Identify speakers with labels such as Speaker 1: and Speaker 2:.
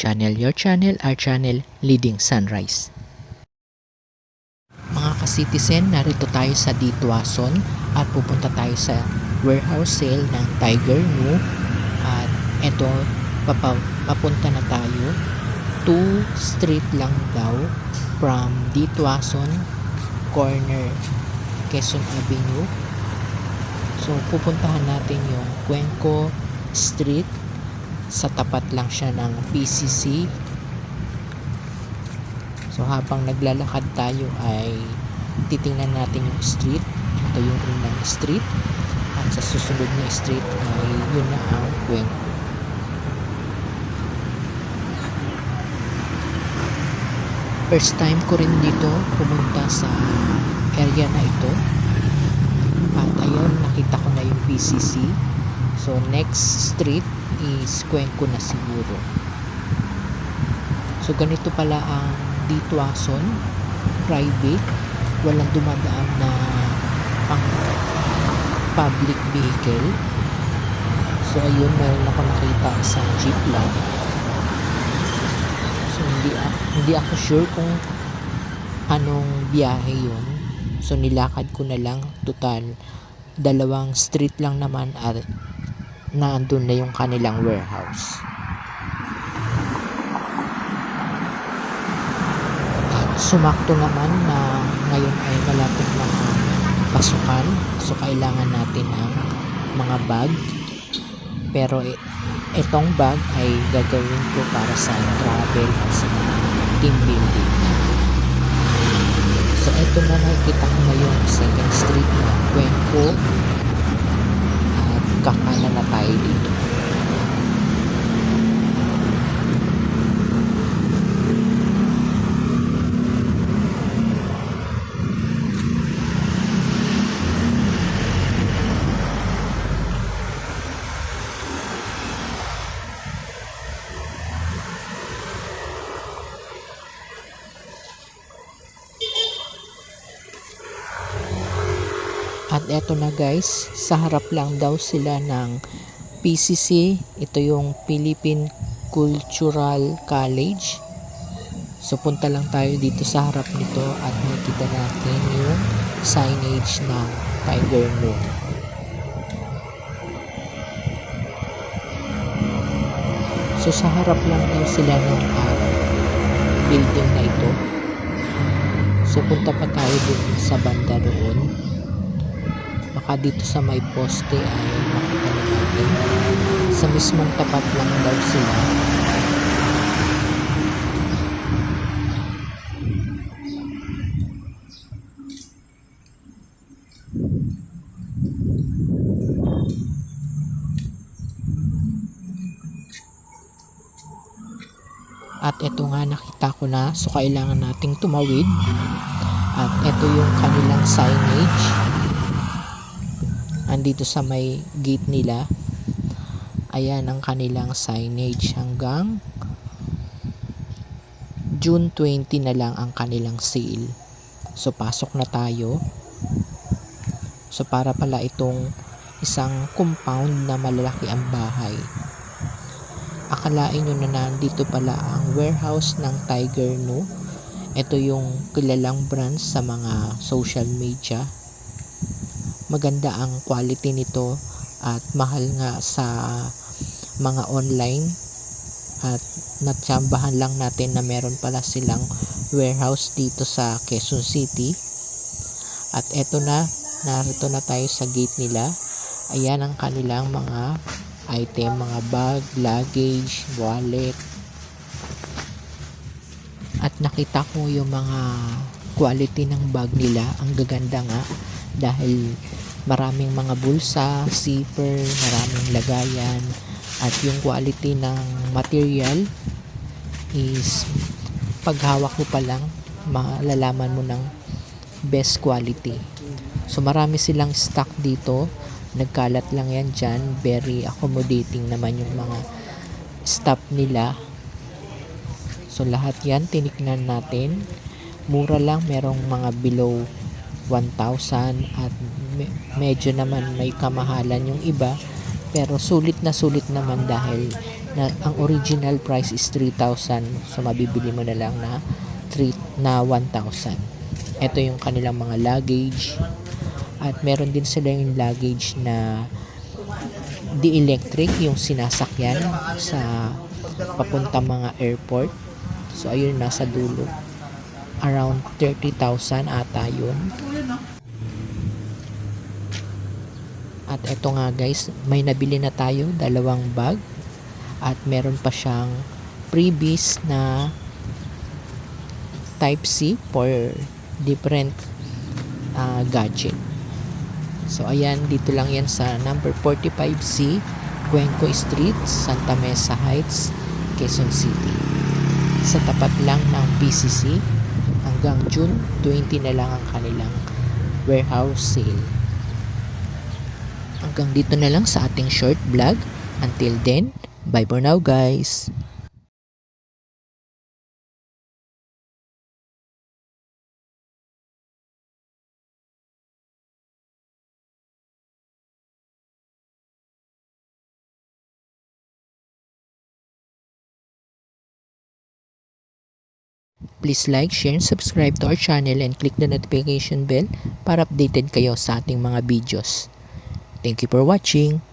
Speaker 1: channel, your channel, our channel, Leading Sunrise. Mga ka-citizen, narito tayo sa Dituason at pupunta tayo sa warehouse sale ng Tiger New at eto, papunta na tayo 2 street lang daw from Dituason corner Quezon Avenue. So pupuntahan natin yung Cuenco Street sa tapat lang siya ng PCC so habang naglalakad tayo ay titingnan natin yung street. Ito yung unang street. At sa susunod na street ay yun na ang Cuenco first time ko rin dito pumunta sa area na ito. At ayun nakita ko na yung PCC so next street is Cuenco na siguro. So ganito pala ang Dituason private. Walang dumadaan na pang public vehicle. So ayun meron ako nakita isang jeep lang. So hindi, hindi ako sure kung anong biyahe yun. So nilakad ko na lang. Total dalawang street lang naman at naandun na yung kanilang warehouse. At sumakto naman na ngayon ay malapit na pasukan. So kailangan natin ang mga bag. Pero itong bag ay gagawin ko para sa travel at sa team building. So ito na nakikita ko na yung second street na Cuenco at kakanan na tayo dito eto na guys, sa harap lang daw sila ng PCC. Ito yung Philippine Cultural College. So punta lang tayo dito sa harap nito at makita natin yung signage ng Tiger Moon. So sa harap lang daw sila ng ah, building na ito. So punta pa tayo dun sa banda doon baka dito sa may poste ay makita na natin sa mismong tapat lang daw sila at eto nga nakita ko na. So kailangan nating tumawid. At eto yung kanilang signage andito sa may gate nila. Ayan ang kanilang signage hanggang June 20 na lang ang kanilang sale. So pasok na tayo. So para pala itong isang compound na malalaki ang bahay. Akalain nyo na nandito pala ang warehouse ng Tiger No? Ito yung kilalang brand sa mga social media maganda ang quality nito at mahal nga sa mga online. At natsambahan lang natin na meron pala silang warehouse dito sa Quezon City. At eto na narito na tayo sa gate nila. Ayan ang kanilang mga item mga bag, luggage, wallet. At nakita ko yung mga quality ng bag nila. Ang gaganda nga dahil maraming mga bulsa, zipper, maraming lagayan. At yung quality ng material is paghawak mo pa lang malalaman mo ng best quality. So marami silang stock dito. Nagkalat lang yan dyan. Very accommodating naman yung mga staff nila. So lahat yan tiniknan natin. Mura lang merong mga below 1,000 at me- medyo naman may kamahalan yung iba Pero sulit na sulit naman dahil na, ang original price is 3,000. So mabibili mo na lang na 3 na 1,000. Ito yung kanilang mga luggage. At meron din sila yung luggage na di electric yung sinasakyan sa papunta mga airport. So ayun nasa dulo. Around 30,000 ata yun. At eto nga guys, may nabili na tayo, dalawang bag. At meron pa siyang freebies na type C for different uh, gadget. So ayan, dito lang yan sa number 45C, Cuenco Street, Santa Mesa Heights, Quezon City. Sa tapat lang ng PCC, hanggang June 20 na lang ang kanilang warehouse sale. Hanggang dito na lang sa ating short vlog. Until then, bye for now guys! Please like, share, and subscribe to our channel and click the notification bell para updated kayo sa ating mga videos. Thank you for watching.